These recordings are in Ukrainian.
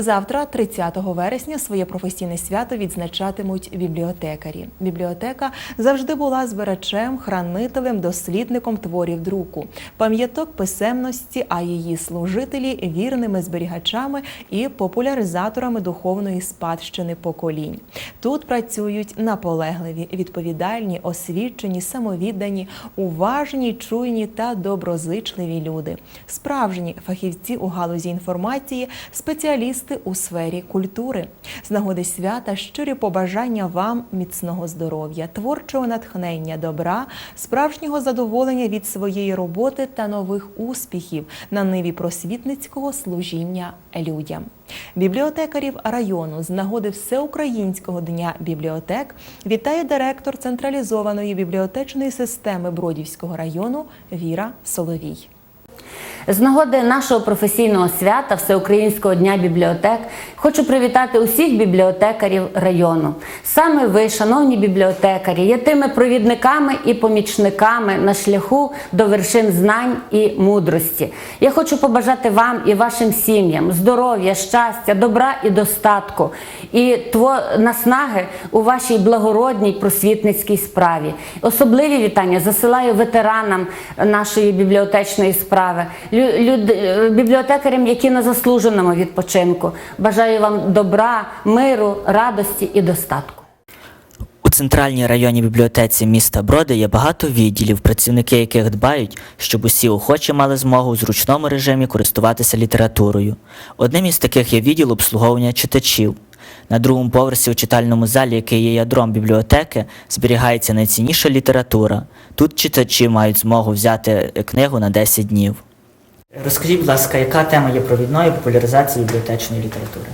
Завтра, 30 вересня, своє професійне свято відзначатимуть бібліотекарі. Бібліотека завжди була збирачем, хранителем, дослідником творів друку, пам'яток писемності, а її служителі вірними зберігачами і популяризаторами духовної спадщини поколінь. Тут працюють наполегливі, відповідальні, освічені, самовіддані, уважні, чуйні та доброзичливі люди, справжні фахівці у галузі інформації, спеціалісти у сфері культури. З нагоди свята щирі побажання вам міцного здоров'я, творчого натхнення, добра, справжнього задоволення від своєї роботи та нових успіхів на ниві просвітницького служіння людям. Бібліотекарів району з нагоди Всеукраїнського дня бібліотек вітає директор централізованої бібліотечної системи Бродівського району Віра Соловій. З нагоди нашого професійного свята Всеукраїнського дня бібліотек хочу привітати усіх бібліотекарів району. Саме ви, шановні бібліотекарі, є тими провідниками і помічниками на шляху до вершин знань і мудрості. Я хочу побажати вам і вашим сім'ям здоров'я, щастя, добра і достатку, і тво- наснаги у вашій благородній просвітницькій справі. Особливі вітання засилаю ветеранам нашої бібліотечної справи, люд- е, бібліотекарям, які на заслуженому відпочинку. Бажаю вам добра, миру, радості і достатку. У центральній районній бібліотеці міста Броди є багато відділів, працівники яких дбають, щоб усі охочі мали змогу у зручному режимі користуватися літературою. Одним із таких є відділ обслуговування читачів. На другому поверсі у читальному залі, який є ядром бібліотеки, зберігається найцінніша література. Тут читачі мають змогу взяти е, книгу на 10 днів. Розкажіть, будь ласка, яка тема є провідною популяризації бібліотечної літератури?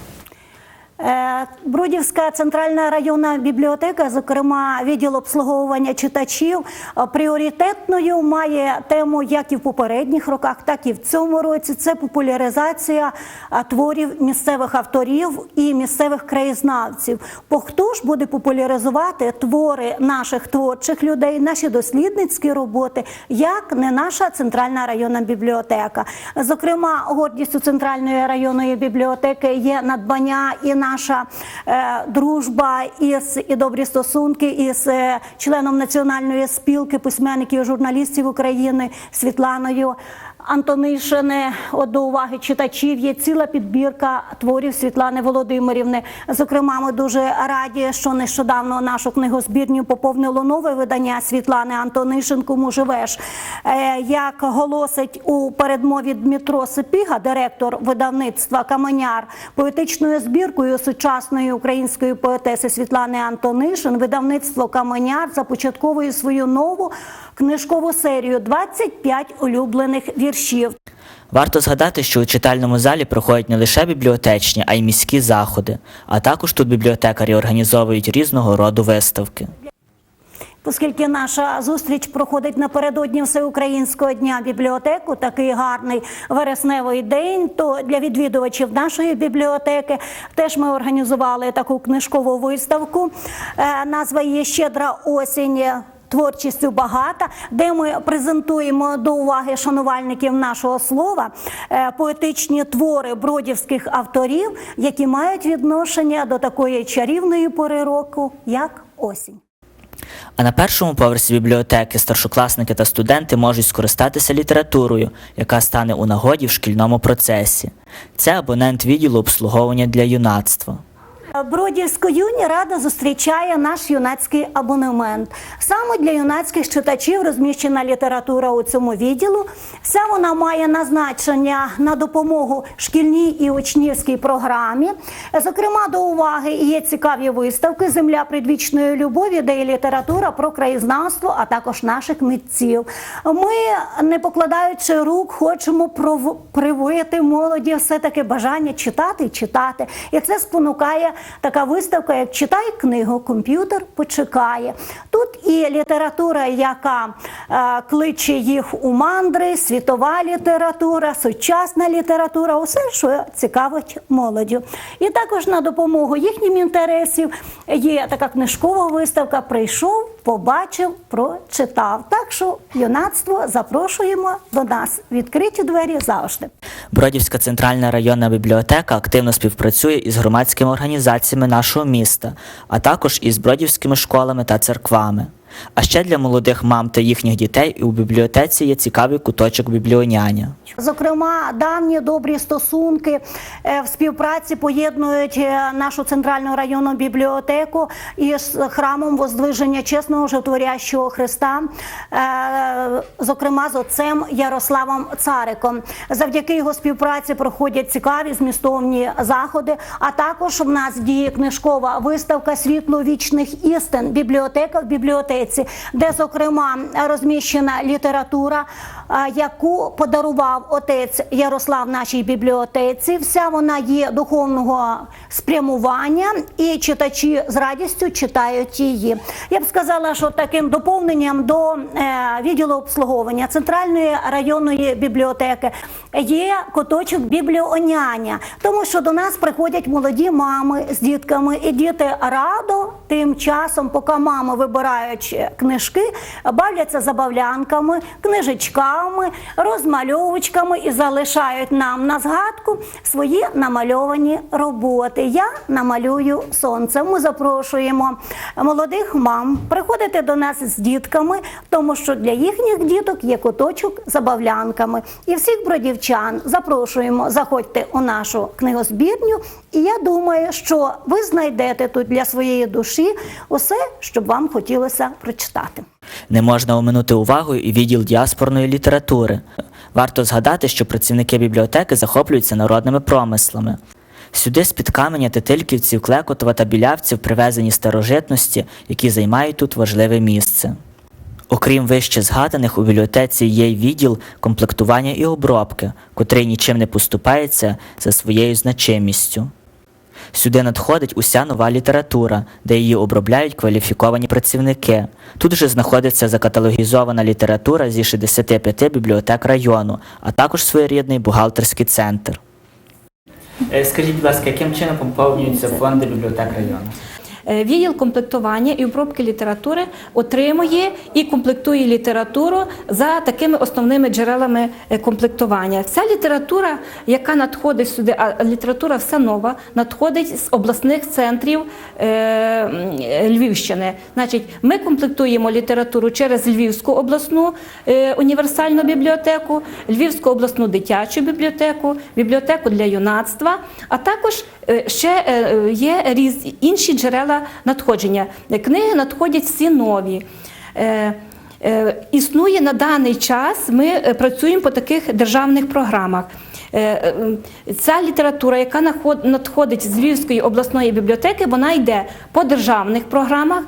Е, Бродівська центральна районна бібліотека, зокрема відділ обслуговування читачів, е, пріоритетною має тему як і в попередніх роках, так і в цьому році. Це популяризація е, творів місцевих авторів і місцевих краєзнавців. Бо хто ж буде популяризувати твори наших творчих людей, наші дослідницькі роботи, як не наша центральна районна бібліотека? Зокрема, гордістю центральної районної бібліотеки є надбання і наша е, дружба із і добрі стосунки із е, членом національної спілки письменників і журналістів України Світланою. Антонишини от до уваги читачів є ціла підбірка творів Світлани Володимирівни. Зокрема, ми дуже раді, що нещодавно нашу книгозбірню поповнило нове видання Світлани Антонишин «Кому живеш. Е, Як голосить у передмові Дмитро Сипіга, директор видавництва Каменяр, поетичною збіркою сучасної української поетеси Світлани Антонишин, видавництво Каменяр започатковує свою нову книжкову серію «25 улюблених віршів. Варто згадати, що у читальному залі проходять не лише бібліотечні, а й міські заходи, а також тут бібліотекарі організовують різного роду виставки. Оскільки наша зустріч проходить напередодні Всеукраїнського дня бібліотеку, такий гарний вересневий день, то для відвідувачів нашої бібліотеки теж ми організували таку книжкову виставку. Е, Назва її Щедра осінь. Творчістю багата, де ми презентуємо до уваги шанувальників нашого слова е, поетичні твори бродівських авторів, які мають відношення до такої чарівної пори року, як осінь. А на першому поверсі бібліотеки старшокласники та студенти можуть скористатися літературою, яка стане у нагоді в шкільному процесі. Це абонент відділу обслуговування для юнацтва. Бродівську юні рада зустрічає наш юнацький абонемент. Саме для юнацьких читачів розміщена література у цьому відділу. Вся вона має назначення на допомогу шкільній і учнівській програмі. Зокрема, до уваги є цікаві виставки Земля предвічної любові, де є література про краєзнавство, а також наших митців. Ми, не покладаючи рук, хочемо привити молоді все таки бажання читати і читати. І це спонукає така виставка, як читай книгу, комп'ютер почекає. Тут і література, яка е, кличе їх у мандри, світова література, сучасна література, усе, що цікавить молоддю. І також на допомогу їхнім інтересів є така книжкова виставка Прийшов побачив, прочитав. Так що юнацтво запрошуємо до нас. Відкриті двері завжди. Бродівська центральна районна бібліотека активно співпрацює із громадськими організаціями нашого міста, а також із бродівськими школами та церквами. А ще для молодих мам та їхніх дітей у бібліотеці є цікавий куточок бібліоняня. Зокрема, давні добрі стосунки е, в співпраці поєднують е, нашу центральну районну бібліотеку із храмом Воздвиження чесного животворящого Христа, е, зокрема з отцем Ярославом Цариком. Завдяки його співпраці проходять цікаві змістовні заходи. А також в нас діє книжкова виставка світло вічних істин, бібліотека в бібліотеці, де зокрема розміщена література, е, яку подарував отець Ярослав нашій бібліотеці. Вся вона є духовного спрямування, і читачі з радістю читають її. Я б сказала, що таким доповненням до е, відділу обслуговування центральної районної бібліотеки є куточок бібліоняня, тому що до нас приходять молоді мами з дітками, і діти радо тим часом, поки мами вибирають книжки, бавляться забавлянками, книжечками, розмальовочками і залишають нам на згадку свої намальовані роботи. Я намалюю сонце. Ми запрошуємо молодих мам приходити до нас з дітками, тому що для їхніх діток є куточок забавлянками. І всіх бродівчан запрошуємо, заходьте у нашу книгозбірню. І я думаю, що ви знайдете тут для своєї душі усе, що б вам хотілося прочитати. Не можна оминути увагою і відділ діаспорної літератури. Варто згадати, що працівники бібліотеки захоплюються народними промислами. Сюди з-під каменя тетильківців, Клекотова та білявців привезені старожитності, які займають тут важливе місце. Окрім вище згаданих, у бібліотеці є й відділ комплектування і обробки, котрий нічим не поступається за своєю значимістю. Сюди надходить уся нова література, де її обробляють кваліфіковані працівники. Тут же знаходиться закаталогізована література зі 65 бібліотек району, а також своєрідний бухгалтерський центр. Скажіть, будь ласка, яким чином поповнюються фонди бібліотек району? Е, Відділ комплектування і обробки літератури отримує і комплектує літературу за такими основними джерелами е, комплектування. Вся література, яка надходить сюди, а література вся нова, надходить з обласних центрів е, Львівщини. Значить, ми комплектуємо літературу через Львівську обласну універсальну бібліотеку, Львівську обласну дитячу бібліотеку, бібліотеку для юнацтва, а також ще є інші джерела надходження. Книги надходять всі нові. Е, е, Існує на даний час, ми е, працюємо по таких державних програмах. Ця література, яка надходить з Львівської обласної бібліотеки, вона йде по державних програмах.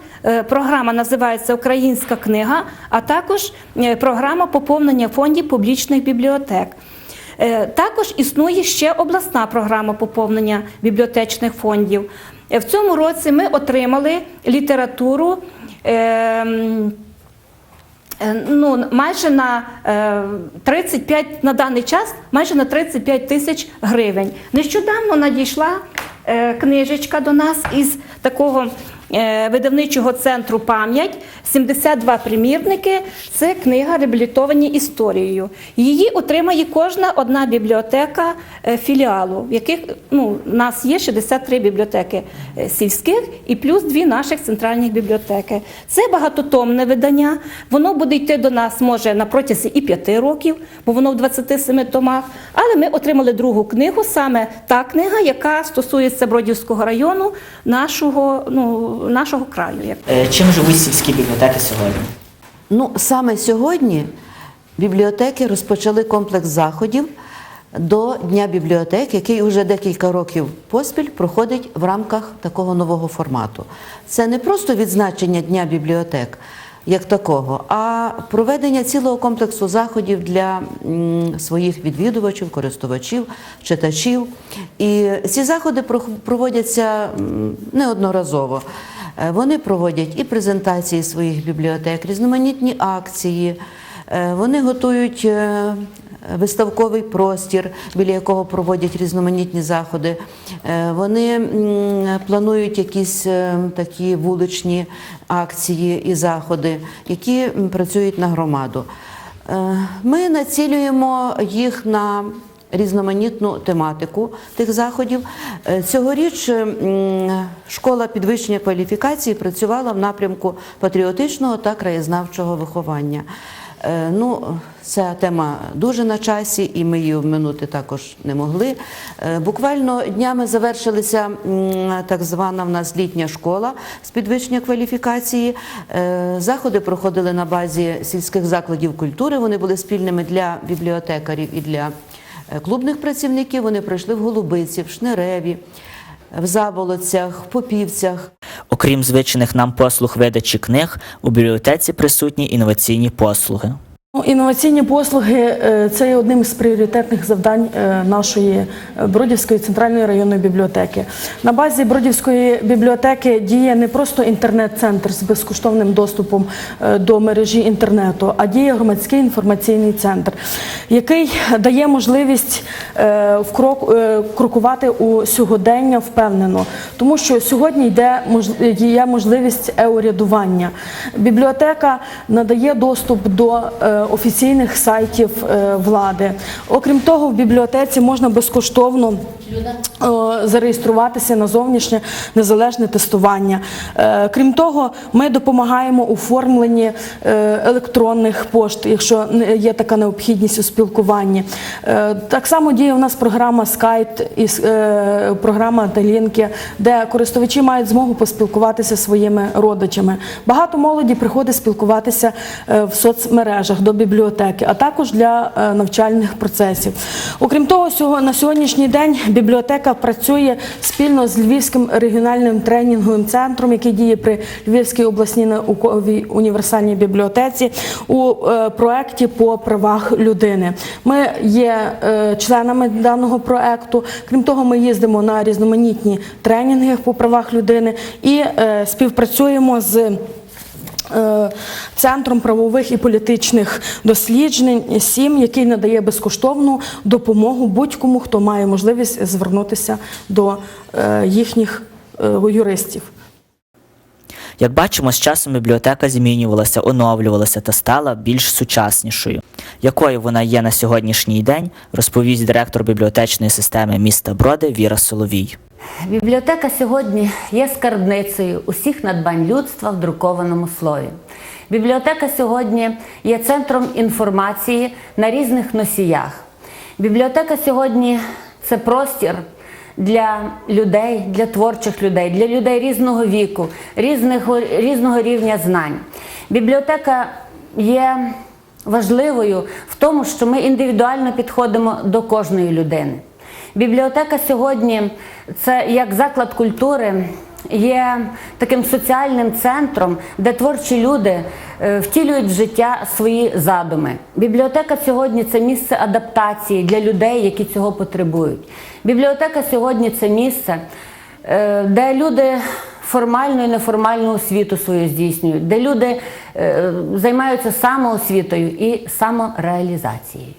Програма називається Українська книга, а також програма поповнення фондів публічних бібліотек. Також існує ще обласна програма поповнення бібліотечних фондів. Е, В цьому році ми отримали літературу. е, Е, Ну, майже на е, 35, на даний час майже на 35 тисяч гривень. Нещодавно надійшла е, книжечка до нас із такого е, видавничого центру пам'ять 72 примірники. Це книга реабілітовані історією. Її отримає кожна одна бібліотека е, філіалу, в яких ну, у нас є 63 бібліотеки е, сільських і плюс дві наших центральних бібліотеки. Це багатотомне видання. Воно буде йти до нас може на протязі і 5 років, бо воно в 27 томах. Але ми отримали другу книгу, саме та книга, яка стосується Бродівського району, нашого, ну, нашого краю. Е, Чим живуть сільські бібліотеки сьогодні? Ну, саме сьогодні бібліотеки розпочали комплекс заходів до Дня бібліотек, який вже декілька років поспіль проходить в рамках такого нового формату. Це не просто відзначення Дня бібліотек як такого, а проведення цілого комплексу заходів для своїх відвідувачів, користувачів, читачів. І ці заходи проводяться неодноразово. Е, Вони проводять і презентації своїх бібліотек, різноманітні акції. Е, Вони готують е, виставковий простір, біля якого проводять різноманітні заходи. Е, Вони планують якісь е, такі вуличні акції і заходи, які працюють на громаду. Е, Ми націлюємо їх на різноманітну тематику тих заходів. Е, Цьогоріч школа підвищення кваліфікації працювала в напрямку патріотичного та краєзнавчого виховання. Е, Ну, ця тема дуже на часі, і ми її обминути також не могли. Е, Буквально днями завершилася так звана в нас літня школа з підвищення кваліфікації. Е, Заходи проходили на базі сільських закладів культури. Вони були спільними для бібліотекарів і для клубних працівників. Вони пройшли в Голубиці, в Шнереві, в Заболоцях, в Попівцях. Окрім звичних нам послуг видачі книг, у бібліотеці присутні інноваційні послуги. Ну, Інноваційні послуги е, це є одним з пріоритетних завдань е, нашої е, Бродівської центральної районної бібліотеки. На базі Бродівської бібліотеки діє не просто інтернет-центр з безкоштовним доступом до мережі інтернету, а діє громадський інформаційний центр, який дає можливість вкрок- крокувати у сьогодення впевнено, тому що сьогодні йде є можливість еурядування. Бібліотека надає доступ до офіційних сайтів е, влади. Окрім того, в бібліотеці можна безкоштовно е, зареєструватися на зовнішнє незалежне тестування. Е, Крім того, ми допомагаємо у оформленні е, електронних пошт, якщо є така необхідність у спілкуванні. Так само діє у нас програма Skype і програма Талінки, де користувачі мають змогу поспілкуватися своїми родичами. Багато молоді приходить спілкуватися в соцмережах бібліотеки, а також для е, навчальних процесів. Окрім того, на сьогоднішній день бібліотека працює спільно з Львівським регіональним тренінговим центром, який діє при Львівській обласній науковій універсальній бібліотеці у е, проекті по правах людини. Ми є е, членами даного проекту. Крім того, ми їздимо на різноманітні тренінги по правах людини і співпрацюємо з. Е, Центром правових і політичних досліджень СІМ, який надає безкоштовну допомогу будь-кому, хто має можливість звернутися до е, їхніх е, юристів. Як бачимо, з часом бібліотека змінювалася, оновлювалася та стала більш сучаснішою. Якою вона є на сьогоднішній день, розповість директор бібліотечної системи міста Броди Віра Соловій. Бібліотека сьогодні є скарбницею усіх надбань людства в друкованому слові. Бібліотека сьогодні є центром інформації на різних носіях. Бібліотека сьогодні це простір для людей, для творчих людей, для людей різного віку, різного, різного рівня знань. Бібліотека є важливою в тому, що ми індивідуально підходимо до кожної людини. Бібліотека сьогодні це як заклад культури, є таким соціальним центром, де творчі люди е, втілюють в життя свої задуми. Бібліотека сьогодні це місце адаптації для людей, які цього потребують. Бібліотека сьогодні це місце, е, де люди формальну і неформальну освіту свою здійснюють, де люди е, займаються самоосвітою і самореалізацією.